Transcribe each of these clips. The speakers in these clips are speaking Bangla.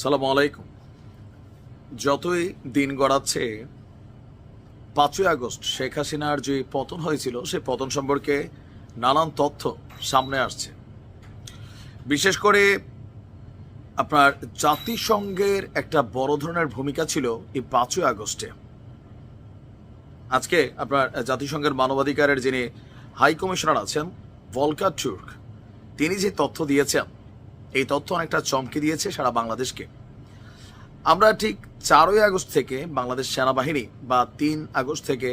সালাম আলাইকুম। যতই দিন গড়াচ্ছে, পাঁচই আগস্ট শেখ হাসিনার যে পতন হয়েছিল, সে পতন সম্পর্কে নানান তথ্য সামনে আসছে। বিশেষ করে আপনার জাতিসংঘের একটা বড় ধরনের ভূমিকা ছিল এই পাঁচই আগস্টে। আজকে আপনার জাতিসংঘের মানবাধিকারের যিনি হাই কমিশনার আছেন ভলকা টুর্ক তিনি যে তথ্য দিয়েছেন এই তথ্য অনেকটা চমকে দিয়েছে সারা বাংলাদেশকে। আমরা ঠিক চারই আগস্ট থেকে বাংলাদেশ সেনাবাহিনী বা তিন আগস্ট থেকে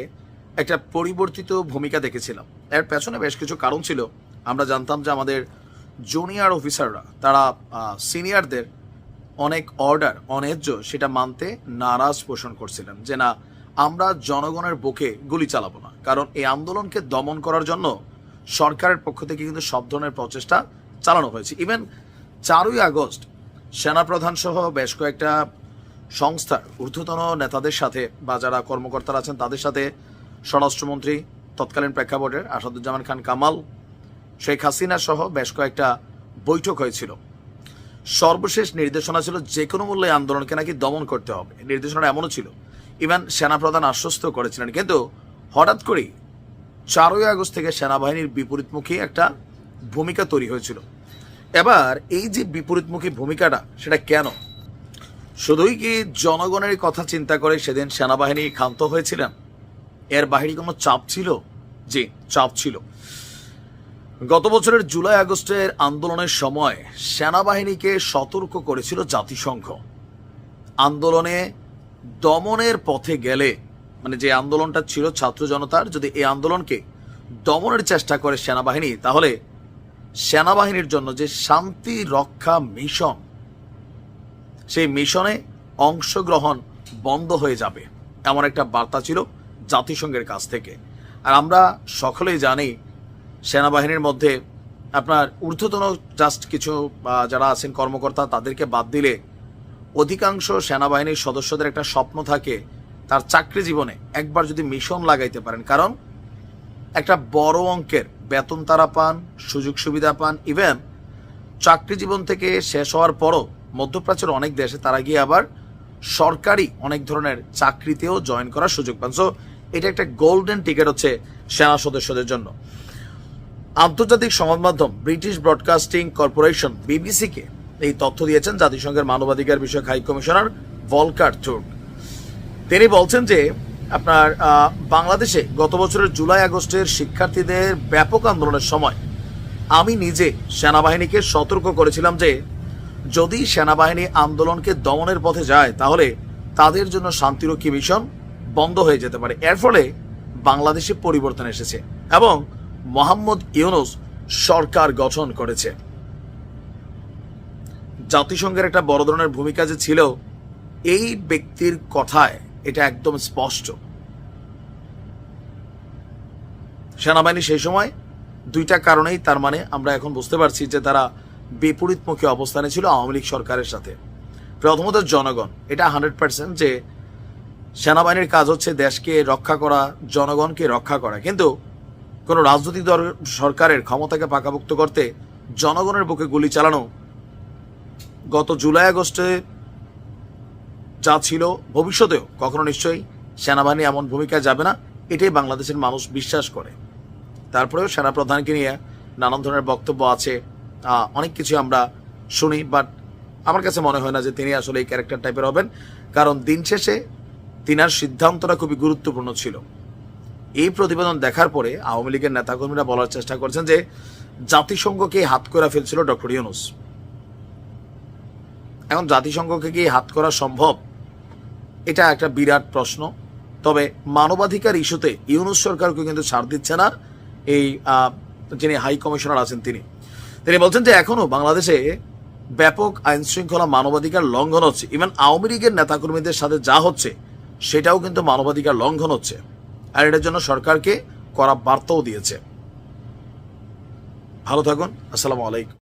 একটা পরিবর্তিত ভূমিকা দেখেছিলাম। এর পেছনে বেশ কিছু কারণ ছিল। আমরা জানতাম যে আমাদের জুনিয়র অফিসাররা, তারা সিনিয়রদের অনেক অর্ডার, অন্যায্য সেটা মানতে নারাজ পোষণ করছিলেন যে না, আমরা জনগণের বুকে গুলি চালাবো না। কারণ এই আন্দোলনকে দমন করার জন্য সরকারের পক্ষ থেকে কিন্তু সব ধরনের প্রচেষ্টা চালানো হয়েছে। ইভেন চারই আগস্ট সেনাপ্রধান সহ বেশ কয়েকটা সংস্থার ঊর্ধ্বতন নেতাদের সাথে বা যারা কর্মকর্তারা আছেন তাদের সাথে স্বরাষ্ট্রমন্ত্রী তৎকালীন প্রেক্ষাপটের আসাদুজ্জামান খান কামাল, শেখ হাসিনা সহ বেশ কয়েকটা বৈঠক হয়েছিল। সর্বশেষ নির্দেশনা ছিল যে কোনো মূল্যে আন্দোলনকে নাকি দমন করতে হবে। নির্দেশনা এমনও ছিল। ইভেন সেনাপ্রধান আশ্বস্ত করেছিলেন, কিন্তু হঠাৎ করেই চারই আগস্ট থেকে সেনাবাহিনীর বিপরীতমুখী একটা ভূমিকা তৈরি হয়েছিল। এবার এই যে বিপরীতমুখী ভূমিকাটা, সেটা কেন? শুধুই কি জনগণের কথা চিন্তা করে সেদিন সেনাবাহিনী ক্ষান্ত হয়েছিলেন? এর বাহিরে কোনো চাপ ছিল? জি, চাপ ছিল। গত বছরের জুলাই আগস্টের আন্দোলনের সময় সেনাবাহিনীকে সতর্ক করেছিল জাতিসংঘ। আন্দোলনে দমনের পথে গেলে মানে যে আন্দোলনটা ছিল ছাত্র জনতার, যদি এই আন্দোলনকে দমনের চেষ্টা করে সেনাবাহিনী, তাহলে সেনাবাহিনীর জন্য যে শান্তি রক্ষা মিশন, সেই মিশনে অংশগ্রহণ বন্ধ হয়ে যাবে, এমন একটা বার্তা ছিল জাতিসংঘের কাছ থেকে। আর আমরা সকলেই জানি সেনাবাহিনীর মধ্যে আপনার ঊর্ধ্বতন জাস্ট কিছু যারা আছেন কর্মকর্তা, তাদেরকে বাদ দিলে অধিকাংশ সেনাবাহিনীর সদস্যদের একটা স্বপ্ন থাকে, তার চাকরি জীবনে একবার যদি মিশন লাগাইতে পারেন। কারণ একটা বড় অঙ্কের বেতন তারা পান, সুযোগ সুবিধা পান ইভেন চাকরি জীবন থেকে শেষ হওয়ার পরও মধ্যপ্রাচ্যের অনেক দেশে তারা গিয়ে আবার সরকারি অনেক ধরনের চাকরিতেও জয়েন করার সুযোগ পান। সো এটা একটা গোল্ডেন টিকিট হচ্ছে সেনা সদস্যদের জন্য। আন্তর্জাতিক সংবাদ মাধ্যম ব্রিটিশ ব্রডকাস্টিং কর্পোরেশন বিবিসিকে এই তথ্য দিয়েছেন জাতিসংঘের মানবাধিকার বিষয়ক হাই কমিশনার ভলকার টুর্ক তিনি বলছেন যে আপনার বাংলাদেশে গত বছরের জুলাই আগস্টের শিক্ষার্থীদের ব্যাপক আন্দোলনের সময় আমি নিজে সেনাবাহিনীকে সতর্ক করেছিলাম যে, যদি সেনাবাহিনী আন্দোলনকে দমনের পথে যায়, তাহলে তাদের জন্য শান্তিরক্ষী মিশন বন্ধ হয়ে যেতে পারে। এর ফলে বাংলাদেশে পরিবর্তন এসেছে এবং মোহাম্মদ ইউনুস সরকার গঠন করেছে। জাতিসংঘের একটা বড় ধরনের ভূমিকা যে ছিল, এই ব্যক্তির কথায় এটা একদম স্পষ্ট। সেনাবাহিনী সেই সময় দুইটা কারণেই, তার মানে আমরা এখন বুঝতে পারছি যে তারা বিপরীতমুখী অবস্থানে ছিল আওয়ামী লীগ সরকারের সাথে। প্রথমত জনগণ, এটা হান্ড্রেড পার্সেন্ট যে সেনাবাহিনীর কাজ হচ্ছে দেশকে রক্ষা করা, জনগণকে রক্ষা করা। কিন্তু কোনো রাজনৈতিক দল সরকারের ক্ষমতাকে পাকাভুক্ত করতে জনগণের বুকে গুলি চালানো গত জুলাই আগস্টে যা ছিল ভবিষ্যতেও, কখনো নিশ্চয়ই সেনাবাহিনী এমন ভূমিকায় যাবে না, এটাই বাংলাদেশের মানুষ বিশ্বাস করে। তারপরেও সেনাপ্রধানকে নিয়ে নানান ধরনের বক্তব্য আছে অনেক কিছু আমরা শুনি বাট আমার কাছে মনে হয় না যে তিনি আসলে এই ক্যারেক্টার টাইপের হবেন, কারণ দিন শেষে তিনার সিদ্ধান্তটা খুবই গুরুত্বপূর্ণ ছিল। এই প্রতিবেদন দেখার পরে আওয়ামী লীগের নেতাকর্মীরা বলার চেষ্টা করছেন যে জাতিসংঘকে হাত করে ফেলছিল ডক্টর ইউনুস। এখন জাতিসংঘকে কি হাত করা সম্ভব? এটা একটা বিরাট প্রশ্ন। তবে মানবাধিকার ইস্যুতে ইউনুস সরকারকে কিন্তু ছাড় দিচ্ছে না এই যিনি হাই কমিশনার আছেন তিনি। তিনি বলছেন যে এখনও বাংলাদেশে ব্যাপক আইন শৃঙ্খলা মানবাধিকার লঙ্ঘন হচ্ছে। ইভেন আওয়ামী লীগের নেতাকর্মীদের সাথে যা হচ্ছে, সেটাও কিন্তু মানবাধিকার লঙ্ঘন হচ্ছে। আর এটার জন্য সরকারকে করা বার্তাও দিয়েছে। ভালো থাকুন। আসসালামু আলাইকুম।